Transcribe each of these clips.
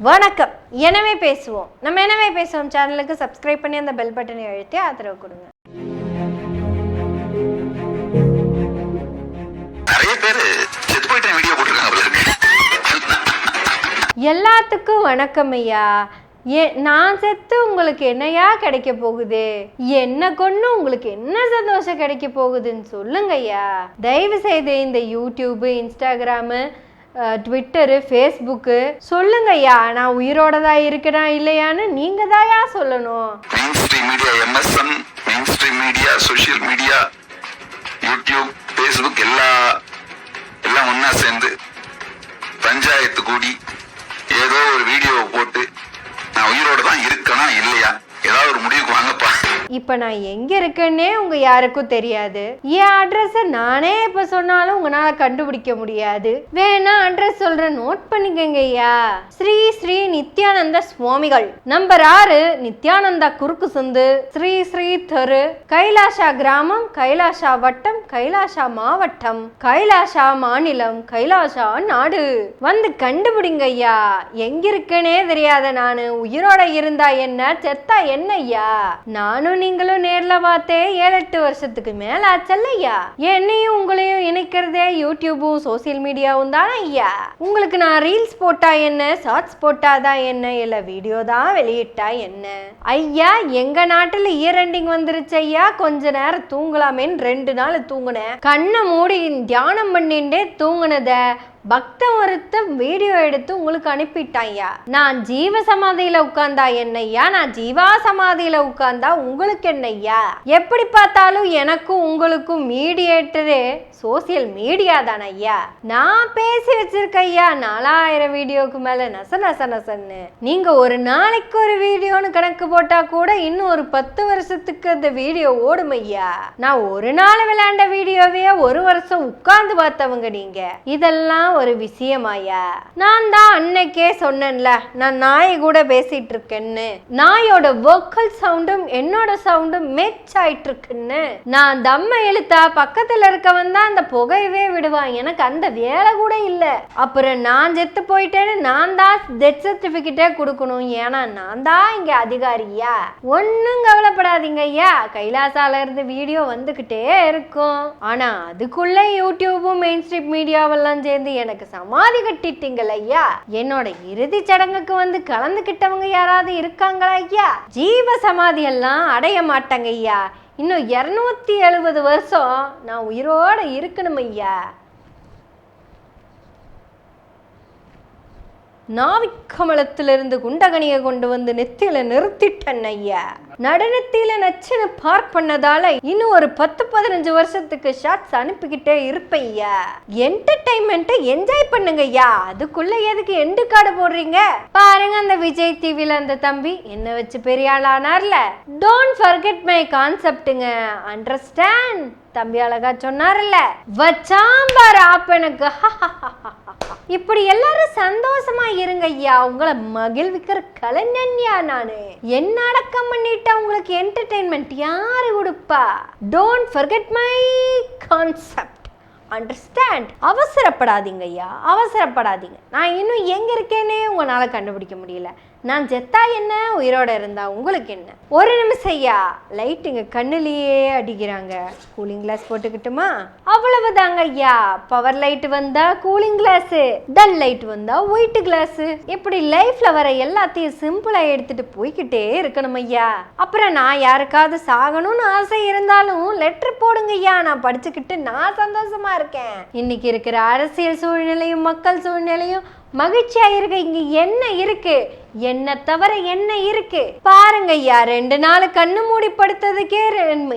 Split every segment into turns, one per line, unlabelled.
வணக்கம். எனவே பேசுவோம். நம்ம எனவே பேசுவோம். சேனலுக்கு சப்ஸ்கிரைப் பண்ணி அந்த பெல் பட்டனை அழுத்தி ஆதரவு கொடுங்க.
நிறைய பேரு செத்து போயிட்ட வீடியோ போட்டிருக்காங்க போல இருக்கு.
எல்லாத்துக்கும் வணக்கம் ஐயா. ஏ நான் செத்து உங்களுக்கு என்னையா கிடைக்க போகுது? என்ன கொண்டு உங்களுக்கு என்ன சந்தோஷம் கிடைக்க போகுதுன்னு சொல்லுங்க ஐயா. தயவு செய்து இந்த யூடியூபு இன்ஸ்டாகிராமு ட்விட்டரு ஃபேஸ்புக்கு சொல்லுங்க ஐயா நான் உயிரோட தான் இருக்கிறேன் இல்லையான்னு நீங்க தாயா சொல்லணும்
media MSM media social media YouTube Facebook எல்லா
இப்போ நான் எங்கே இருக்கேன்னே உங்கள் யாருக்கும் தெரியாது. என் அட்ரஸை நானே இப்போ சொன்னாலும் உங்களால் கண்டுபிடிக்க முடியாது. வேணா அட்ரஸ் சொல்கிறேன் நோட் பண்ணிக்கங்க ஐயா. ஸ்ரீ ஸ்ரீ நித்யானந்த சுவாமிகள். நம்பர் ஆறு நித்யானந்தா குறுக்கு சந்து. ஸ்ரீ ஸ்ரீ தெரு. கைலாஷா கிராமம் கைலாஷா வட்டம் கைலாஷா மாவட்டம் கைலாஷா மாநிலம் கைலாஷா நாடு. வந்து கண்டுபிடிங்க ஐயா எங்கிருக்கனே தெரியாத நானு உயிரோட இருந்தா என்ன செத்தா என்ன ஐயா நானும் நீங்களும் நேர்ல பார்த்தே ஏழு எட்டு வருஷத்துக்கு மேல ஆச்சல்ல ஐயா என்னையும் உங்களையும் இணைக்கிறதே யூடியூபும் சோசியல் மீடியாவும் தானே ஐயா உங்களுக்கு நான் ரீல்ஸ் போட்டா என்ன ஷார்ட்ஸ் போட்டாதான் என்ன இல்ல வீடியோ தான் வெளியிட்டா என்ன? ஐயா எங்க நாட்டுல இயர் எண்டிங் வந்துருச்சு ஐயா கொஞ்ச நேரம் தூங்கலாமேன்னு ரெண்டு நாள் தூங்குனேன் கண்ணை மூடி தியானம் பண்ணிண்டே தூங்கினதை பக்தன் ஒருத்தன் வீடியோ எடுத்து உங்களுக்கு அனுப்பிட்டான்யா நான் ஜீவ சமாதியில உட்கார்ந்தா என்னய்யா? நான் ஜீவா சமாதியில உட்கார்ந்தா உங்களுக்கு என்னய்யா? எப்படி பார்த்தாலும் எனக்கும் உங்களுக்கும் மீடியேட்டரு சோசியல் மீடியா தானே ஐயா நான் பேசி வச்சிருக்க ஐயா நாலாயிரம் வீடியோக்கு மேல நச நச நசன்னு. நீங்க ஒரு நாளைக்கு ஒரு வீடியோன்னு கணக்கு போட்டா கூட இன்னும் ஒரு பத்து வருஷத்துக்கு அந்த வீடியோ ஓடும் ஐயா நான் ஒரு நாள் விளையாண்ட வீடியோவே ஒரு வருஷம் உட்கார்ந்து பார்த்தவங்க நீங்க. இதெல்லாம் ஒரு விஷயமாயா நான் தான் அன்னைக்கே சொன்னேன்ல நான் நாய் கூட பேசிட்டு இருக்கேன்னு நாயோட வோக்கல் சவுண்டும் என்னோட சவுண்டும் மேட்ச் ஆயிட்டு இருக்குன்னு நான் தம்ம இழுத்தா பக்கத்துல இருக்கவன் தான் அந்த புகையவே விடுவான். எனக்கு அந்த வேலை கூட இல்ல. அப்புறம் நான் செத்து போயிட்டேன்னு நான் தான் டெத் சர்டிபிகேட்டே கொடுக்கணும். ஏன்னா நான் தான் இங்க அதிகாரியா ஒன்னும் கவலைப்படாதீங்க ஐயா. கைலாசால இருந்து வீடியோ வந்துகிட்டே இருக்கும். ஆனா அதுக்குள்ள யூடியூபும் மெயின் ஸ்ட்ரீட் மீடியாவெல்லாம் சேர்ந்து எனக்கு சமாதி கட்டிட்டீங்கள் ஐயா. என்னோட இறுதி சடங்குக்கு வந்து கலந்துக்கிட்டவங்க யாராவது இருக்காங்களா ஐயா? ஜீவ சமாதி எல்லாம் அடைய மாட்டாங்க ஐயா. இன்னும் இரநூத்தி எழுபது வருஷம் நான் உயிரோட இருக்கணும் ஐயா. நாவிக்கமலத்திலிருந்து குண்டகனியை கொண்டு வந்து நெத்தியில நிறுத்திட்டன் ஐயா. நடனத்தில நச்சுன்னு பார்க் பண்ணதால இன்னும் ஒரு பத்து பதினஞ்சு வருஷத்துக்கு ஷார்ட்ஸ் அனுப்பிக்கிட்டே இருப்பையா என்டர்டைன்மெண்ட்டை என்ஜாய் பண்ணுங்க ஐயா. அதுக்குள்ள எதுக்கு எண்டு கார்டு போடுறீங்க? பாருங்க அந்த விஜய் டிவில அந்த தம்பி. என்ன வச்சு பெரிய ஆளானார்ல டோன்ட் ஃபர்கெட் மை கான்செப்ட்டுங்க அண்டர்ஸ்டாண்ட் தம்பி அழகா சொன்னார்ல. வச்சாம்பார் ஆப்பனுக்கு இப்படி எல்லாரும் சந்தோஷமா இருங்க ஐயா. உங்களை மகிழ்விக்கிற கலைஞன்யா நானு. என்ன அடக்கம் பண்ணிட்டா உங்களுக்கு என்டர்டைன்மெண்ட் யாரு கொடுப்பா? Don't forget my concept understand அவசரப்படாதீங்க ஐயா. அவசரப்படாதீங்க. நான் இன்னும் எங்க இருக்கேனே உங்களால கண்டுபிடிக்க முடியல. நான் செத்தா என்ன? உயிரோட இருந்தா உங்களுக்கு என்ன? ஒரு நிமிஷம் ஐயா லைட் இங்க கண்ணுலயே அடிக்கிறாங்க. கூலிங் கிளாஸ் போட்டுக்கிட்டுமா? அவ்வளவுதாங்க ஐயா. பவர் லைட் வந்தா கூலிங் கிளாஸ் டல் லைட் வந்தா ஒயிட் கிளாஸ் இப்படி லைஃப்ல வர எல்லாத்தையும் சிம்பிளா எடுத்துட்டு போய்கிட்டே இருக்கணும் ஐயா. அப்புறம் நான் யாருக்காவது சாகணும்னு ஆசை இருந்தாலும் லெட்டர் போடுங்க ஐயா. நான் படிச்சுக்கிட்டு நான் சந்தோஷமா இருக்கேன். இன்னைக்கு இருக்கிற அரசியல் சூழ்நிலையும் மக்கள் சூழ்நிலையும் மகிழ்ச்சியா இருக்க இங்க என்ன இருக்கு? என்ன தவிர என்ன இருக்கு? பாருங்க ஐயா ரெண்டு நாள் கண்ணு மூடி படுத்ததுக்கே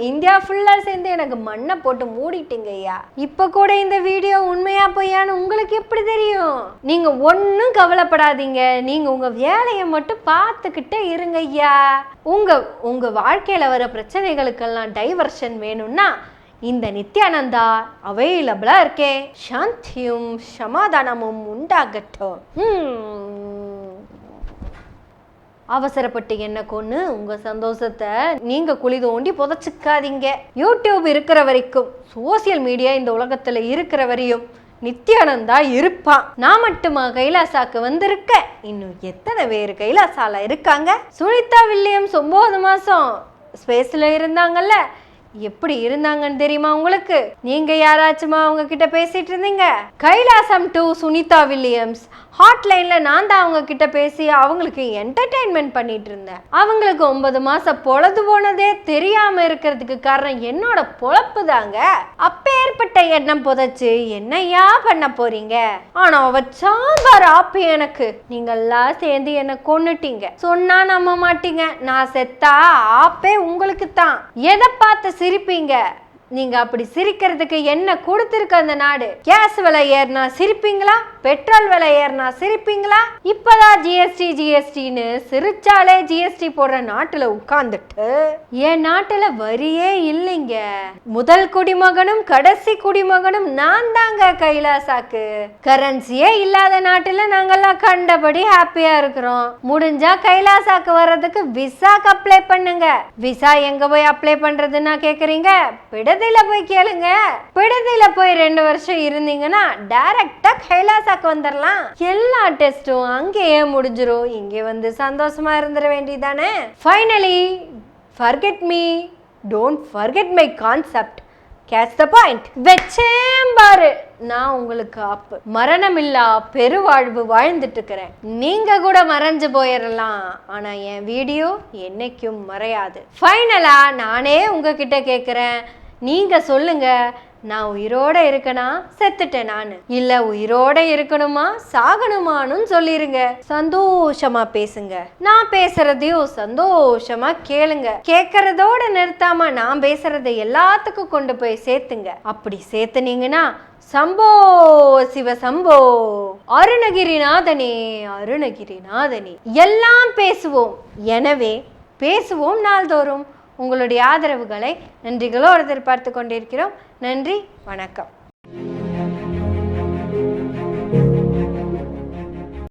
இந்தியா ஃபுல்லா சேர்ந்து எனக்கு மண்ணை போட்டு மூடிட்டீங்க ஐயா. இப்ப கூட இந்த வீடியோ உண்மையா பொய்யான்னு உங்களுக்கு எப்படி தெரியும்? நீங்க ஒன்றும் கவலைப்படாதீங்க. நீங்க உங்க வேலையை மட்டும் பார்த்துக்கிட்டே இருங்க ஐயா. உங்க உங்க வாழ்க்கையில வர பிரச்சனைகளுக்கெல்லாம் டைவர்ஷன் வேணும்னா இந்த நித்யானந்தா அவைலபிளா இருக்கே. சாந்தியும் சமாதானமும் உண்டாகட்டும். அவசரப்பட்டு என்ன கொன்று உங்கள் சந்தோஷத்தை நீங்கள் குழி தோண்டி புதைச்சிக்காதீங்க. யூடியூப் இருக்கிற வரைக்கும் சோசியல் மீடியா இந்த உலகத்தில் இருக்கிற வரையும் நித்யானந்தா இருப்பான். நான் மட்டுமா கைலாசாக்கு வந்திருக்க இன்னும் எத்தனை பேர் கைலாசால இருக்காங்க? சுனிதா வில்லியம்ஸ் ஒன்பது மாதம் ஸ்பேஸில் இருந்தாங்கல்ல எப்படி இருந்தாங்கன்னு தெரியுமா உங்களுக்கு? நீங்க யாராச்சுமா அவங்க கிட்ட பேசிட்டு இருந்தீங்க? Kailasam to Sunita Williams. ஹாட்லைன்ல நான் தான் அவங்க கிட்ட பேசி அவங்களுக்கு என்டர்டைன்மெண்ட் பண்ணிட்டு இருந்தேன். அவங்களுக்கு ஒன்பது மாசம் பொழுது போனதே தெரியாம இருக்கிறதுக்கு காரணம் என்னோட பொழப்பு தாங்க. அப்பேற்பட்ட எண்ணம் புதைச்சு என்னையா பண்ண போறீங்க? ஆனா அவ சாம்பார் ஆப்பு எனக்கு. நீங்கெல்லாம் சேர்ந்து என்ன கொன்னுட்டீங்க. சொன்னா நம்ப மாட்டீங்க. நான் செத்தா ஆப்பே உங்களுக்கு தான் எதை பார்த்து சிரிப்பீங்க. நீங்க அப்படி சிரிக்கிறதுக்கு என்ன கொடுத்துருக்கு அந்த நாடு? கேஸ் விலை ஏறினா சிரிப்பீங்களா? பெட்ரோல் விலை ஏறினா சிரிப்பீங்களா? இப்பதான் ஜிஎஸ்டி ஜிஎஸ்டின்னு சிரிச்சாலே ஜிஎஸ்டி போடுற நாட்டுல உட்கார்ந்துட்டு. என் நாட்டுல வரியே இல்லைங்க. முதல் குடிமகனும் கடைசி குடிமகனும் நான் தாங்க கைலாசாக்கு. கரன்சியே இல்லாத நாட்டுல நாங்கெல்லாம் கண்டபடி ஹாப்பியா இருக்கிறோம். முடிஞ்சா கைலாசாக்கு வர்றதுக்கு விசாக்கு அப்ளை பண்ணுங்க. விசா எங்க போய் அப்ளை பண்றதுன்னா கேக்குறீங்க? பிடதில போய் கேளுங்க. பிடதில போய் ரெண்டு வருஷம் இருந்தீங்கன்னா டைரக்டா கைலாசாக்கு வந்துடலாம் எல்லா டெஸ்ட்டும் அங்கேயே முடிஞ்சிரும். இங்கே வந்து சந்தோஷமா இருந்துட வேண்டியதானே finally forget me don't forget my concept catch the point வச்சேன் பாரு. நான் உங்களுக்கு அப்பு மரணமில்லா பெருவாழ்வு வாழ்ந்துட்டு இருக்கிறேன் நீங்க கூட மறைஞ்சு போயிடலாம் ஆனா என் வீடியோ என்னைக்கும் மறையாது. ஃபைனலா நானே உங்ககிட்ட கேட்குறேன் நீங்க சொல்லுங்க. நான் உயிரோட இருக்கனா? செத்துட்டேன் நான். இல்ல உயிரோட இருக்கணுமா? சாகணுமான்னு சொல்லிருங்க. சந்தோஷமா பேசுங்க. நான் பேசுறதையும் சந்தோஷமா கேளுங்க. கேட்கறதோட நிறுத்தாம நான் பேசுறதை எல்லாத்துக்கும் கொண்டு போய் சேர்த்துங்க. அப்படி சேர்த்துனீங்கன்னா சம்போ சிவ சம்போ. அருணகிரிநாதனே அருணகிரிநாதனே. எல்லாம் பேசுவோம். எனவே பேசுவோம் நாள்தோறும். உங்களுடைய ஆதரவுகளை நன்றிகளோடு எதிர்பார்த்து கொண்டிருக்கிறோம். நன்றி வணக்கம்.